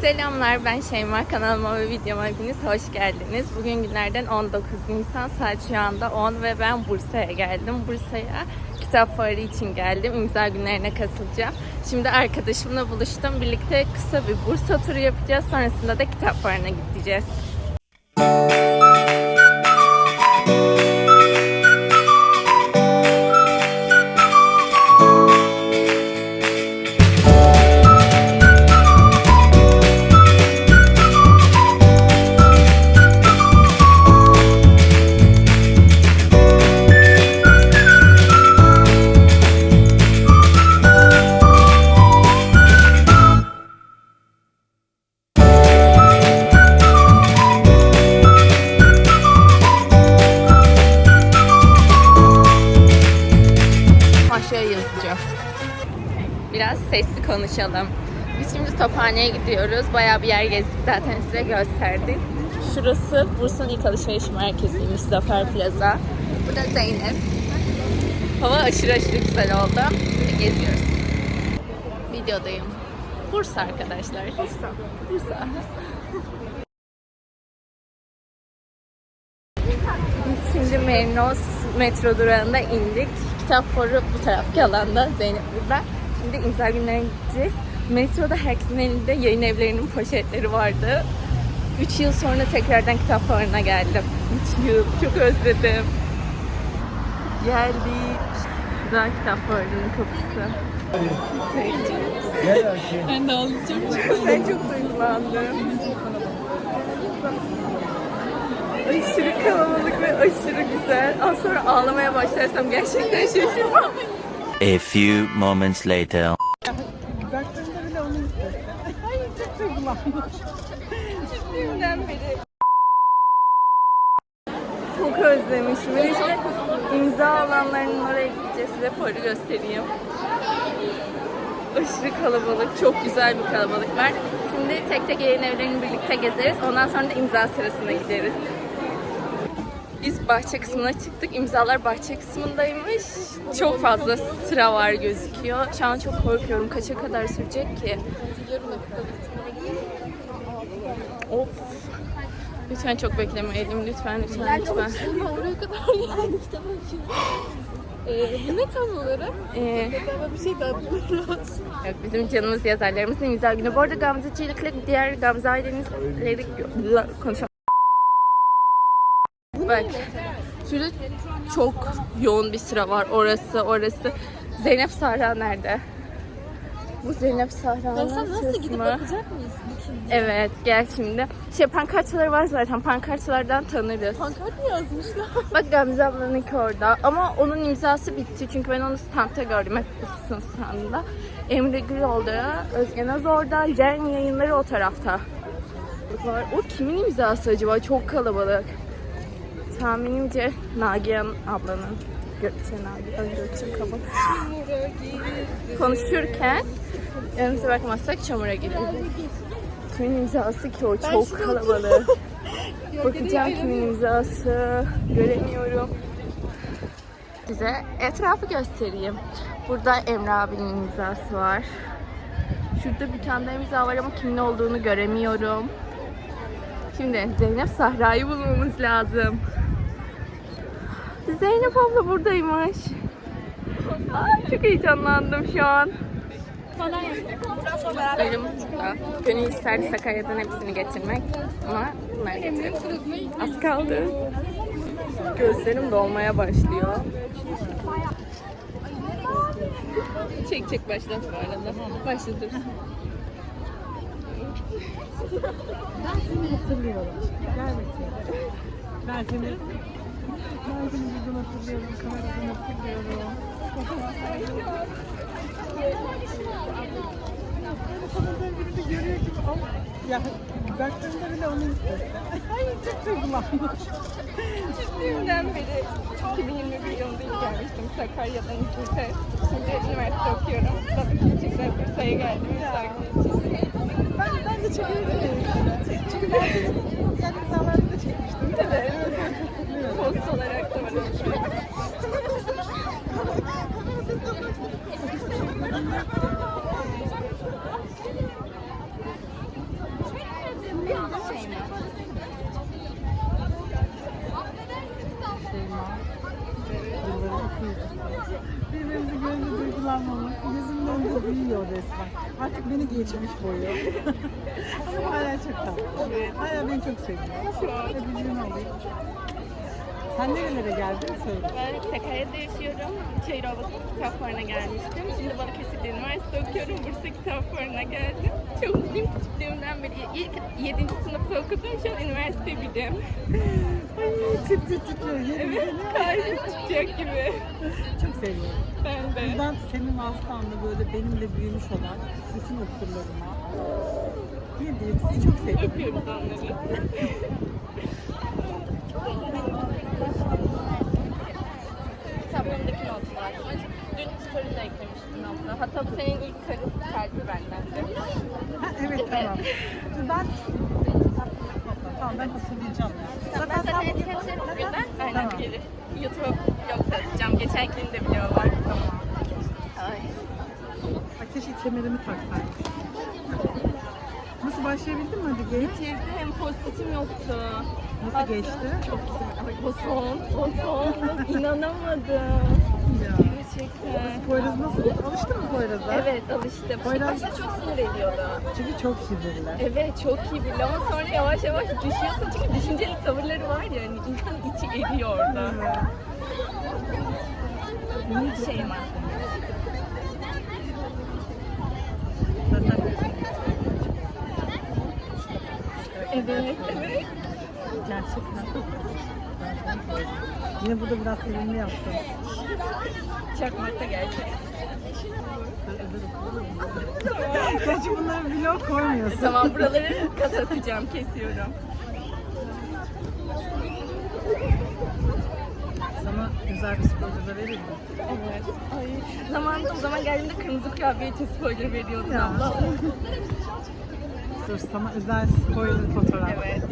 Selamlar ben Şeyma kanalıma ve videoma hepiniz hoş geldiniz. Bugün günlerden 19 Nisan saat şu anda 10 ve ben Bursa'ya geldim. Bursa'ya kitap fuarı için geldim. İmza günlerine katılacağım. Şimdi arkadaşımla buluştum. Birlikte kısa bir Bursa turu yapacağız. Sonrasında da kitap fuarına gideceğiz. Aşağıya konuşalım. Biz şimdi Tophane'ye gidiyoruz. Bayağı bir yer gezdik zaten size gösterdik. Şurası Bursa'nın ilk alışveriş merkeziymiş Zafer Plaza. Burada Zeynep. Hava aşırı aşırı güzel oldu. Şimdi geziyoruz. Videodayım. Bursa arkadaşlar. Bursa. Bursa. Biz şimdi Merinos metro durağında indik. Kitap fuarı bu taraftaki alanda. Zeynep burada. Şimdi imza günlerine gideceğiz. Metroda herkesin elinde yayın evlerinin poşetleri vardı. 3 yıl sonra tekrardan kitap fuarına geldim. 3 yıl. Çok özledim. Geldik. Güzel kitap fuarının kapısı. Ben de alacağım. Ben çok duygulandım. Aşırı kalabalık ve aşırı güzel. Az sonra ağlamaya başlarsam gerçekten şaşırmam. A few moments later. Çok duygulandım. Dünden beri. Çok özlemişim. Ve işte imza alanlarının oraya gideceğiz. Size fuarı göstereyim. Aşırı kalabalık. Çok güzel bir kalabalık var. Şimdi tek tek yayın evlerini birlikte gezeriz. Ondan sonra da imza sırasına gideriz. Biz bahçe kısmına çıktık. İmzalar bahçe kısmındaymış. Çok fazla sıra var gözüküyor. Şu an çok korkuyorum. Kaça kadar sürecek ki? Of. Lütfen çok beklemeyelim. Lütfen, lütfen, lütfen. Oraya kadar geldik tamam ki. Ee, bu ne tam olarak? Ee, bir şey lazım. yok, bizim canımız yazarlarımızın imza günü. Bu arada Gamze Çelik'le diğer Gamze ailenizleri konuşalım. Bak. Şurada çok yoğun bir sıra var. Orası, orası. Zeynep Sahra nerede? Bu Zeynep Sahra'nın Sen nasıl gidip bakacak mıyız? Evet gel şimdi. Şey pankartçıları var zaten. Pankartçılardan tanırız. Pankart mı yazmışlar? Bak Gamze ablanınki orada. Ama onun imzası bitti. Çünkü ben onu standta gördüm. Hep ısısın standında. Emre Gül orada. Özge Naz orada. Ceren yayınları o tarafta. Var. O kimin imzası acaba? Çok kalabalık. Tahminimce Nagihan ablanın. Gökçe Nagihan, Gökçe Kaba. Konuşurken önümüze bakmazsak çamura gidiyor. Kimin imzası ki o? Çok kalabalık. Bakacağım kimin imzası. Göremiyorum. Size etrafı göstereyim. Burada Emre abinin imzası var. Şurada bir tane imza var ama kimin olduğunu göremiyorum. Şimdi Zeynep Sahra'yı bulmamız lazım. Zeynep abla buradaymış. Ay çok heyecanlandım şu an. Benim burada. Gönül isterdi Sakarya'dan hepsini getirmek ama bunlar getirdim. Az kaldı. Gözlerim dolmaya başlıyor. Çek çek başlat bu arada. Başlatır. Ben seni hatırlıyorum. Gel bakayım. Ben seni... Seni buradan hatırlıyorum. Kameradan hatırlıyorum. Böyle tanıdığım birini görüyor gibi ama... Ya baktığımda bile onu hissettim. Ay çok duygulandım. Düğünden beri 2021 yılında ilk gelmiştim Sakarya'dan İzmit'e. Şimdi üniversite okuyorum. Tabii ki tekrar Bursa'ya geldim. Ben, ben de çok özledim. Çünkü ben yani çekmiştim. Değil mi? Post olarak da var. Mi? Birbirimizi görünce duygulanmaması gözümün önünde büyüyor resmen. Artık beni geçmiş boyu. Ama hala çok tatlı. Hala beni çok seviyor. Öpücüğünü alayım. Sen nerelere geldin söyle. Ben Sakarya'da yaşıyorum. Çayırova Kitap Fuarı'na gelmiştim. Şimdi Balıkesir'de üniversite okuyorum. Bursa Kitap Fuarı'na geldim. Çok mutluyum küçüklüğümden beri. İlk 7. sınıfta okudum. Şu an üniversite bilim. Ay tık tık titriyor. Evet, kalbim tutacak gibi. Çok seviyorum. Ben de. Buradan senin vasıtanla böyle benimle büyümüş olan bütün okurlarıma ne diyeyim sizi çok seviyorum. Öpüyoruz onları. Kitaplarımdaki notlar. Dün story'de eklemiştim notla. Hatta bu senin ilk karı kalbi bendendi. Ha, evet tamam. Ben Tamam ben hatırlayacağım. ya. Ben zaten sen- etiketlerim bugünden aynen Tamam. gelir. YouTube yoksa atacağım. Geçenkini de biliyorlar. Ay. Ay, keşke kemerimi taksaydım. Nasıl geç? Bitirdim. Postitim yoktu. Nasıl geçti? Çok güzel. Ay, O son, o son. İnanamadım. Ya. Gerçekten. Poyraz nasıl? Alıştın mı Poyraz'a? Evet alıştım. Poyraz- Başta çok sinir ediyordu. Çünkü çok kibirli. Evet çok bile ama sonra yavaş yavaş düşüyorsun çünkü düşünceli tavırları var ya hani insanın içi eriyor orada. Evet. Şey mi? Zaten Evet, evet. gerçekten. Yine burada biraz sevimli yaptım. Çakmakta gerçek. Gerçi bunları vlog koymuyorsun. Tamam buraları kat atacağım, kesiyorum. Sana güzel bir spoiler da vereyim mi? Evet. Ay. Zamanında o zaman geldiğimde kırmızı için spoiler veriyordun Ya. abla. Dur sana özel spoiler fotoğraf. Evet.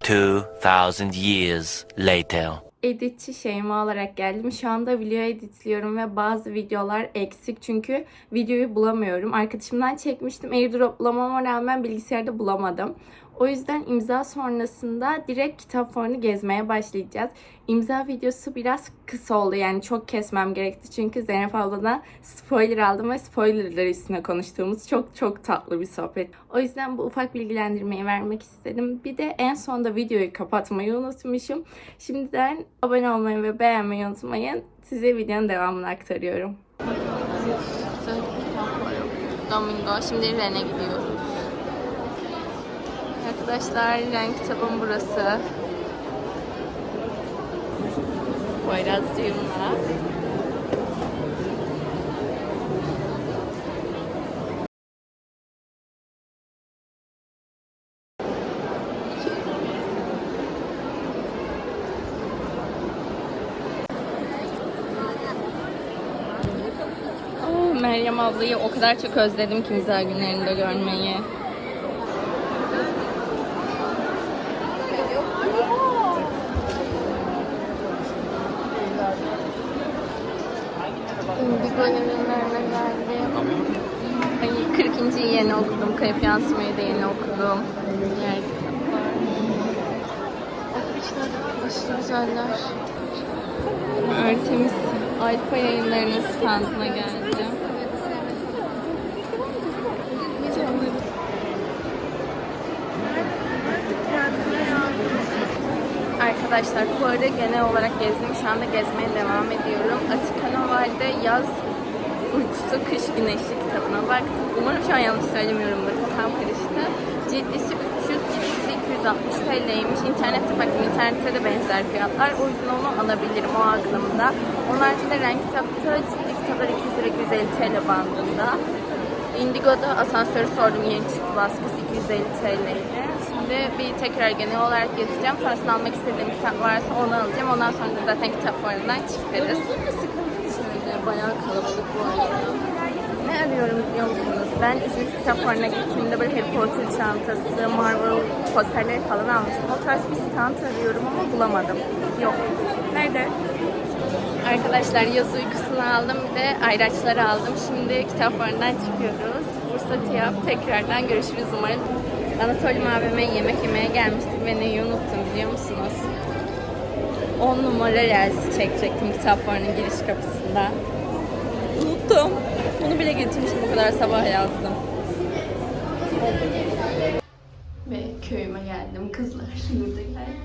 Two thousand years later. editçi Şeyma olarak geldim. Şu anda video editliyorum ve bazı videolar eksik çünkü videoyu bulamıyorum. Arkadaşımdan çekmiştim. Airdroplamama rağmen bilgisayarda bulamadım. O yüzden imza sonrasında direkt kitap fuarını gezmeye başlayacağız. İmza videosu biraz kısa oldu yani çok kesmem gerekti. Çünkü Zeynep abladan spoiler aldım ve spoilerlar üstüne konuştuğumuz çok çok tatlı bir sohbet. O yüzden bu ufak bilgilendirmeyi vermek istedim. Bir de en sonda videoyu kapatmayı unutmuşum. Şimdiden abone olmayı ve beğenmeyi unutmayın. Size videonun devamını aktarıyorum. Domingo. Şimdi Ren'e gidiyoruz. Arkadaşlar Ren kitabım burası. Poyrazcığımla. Ay, Meryem ablayı o kadar çok özledim ki imza günlerinde görmeyi. Geldim. Ay, 40. yeni okudum. Kayıp yansımayı da yeni okudum. Diğer kitaplar. Güzeller. Artemis Alfa yayınlarının standına geldim. Arkadaşlar fuarı genel olarak gezdim. Şu anda gezmeye devam ediyorum. Atika Noval'de yaz uykusu kış güneşli kitabına baktım. Umarım şu an yanlış söylemiyorumdur. Kafam karıştı. Ciddisi 300, ciddisi 260 TL'ymiş. İnternette baktım. İnternette de benzer fiyatlar. O yüzden onu alabilirim o aklımda. Onun haricinde renk kitapta ciddi kitaplar 200 lira 250 TL bandında. Indigo'da asansörü sordum yeni çıktı baskısı 250 TL'ydi. Şimdi bir tekrar genel olarak gezeceğim. Sonrasında almak istediğim kitap varsa onu alacağım. Ondan sonra da zaten kitap fuarından çıkarız. Şöyle bayağı kalabalık bu arada. Ne arıyorum biliyor musunuz? Ben İzmir Kitap Fuarı'na gittiğimde böyle Harry Potter çantası, Marvel posterleri falan almıştım. O tarz bir stand arıyorum ama bulamadım. Yok. Nerede? Arkadaşlar yaz uykusunu aldım bir de ayraçları aldım. Şimdi kitap fuarından çıkıyoruz. Bursa TİAP tekrardan görüşürüz umarım. Anatolium abime yemek yemeye gelmiştik ve neyi unuttum biliyor musunuz? 10 numara relsi çekecektim kitap fuarının giriş kapısında. Unuttum. Bunu bile getirmişim bu kadar sabah yazdım. Ve köyüme geldim kızlar. Burada geldim.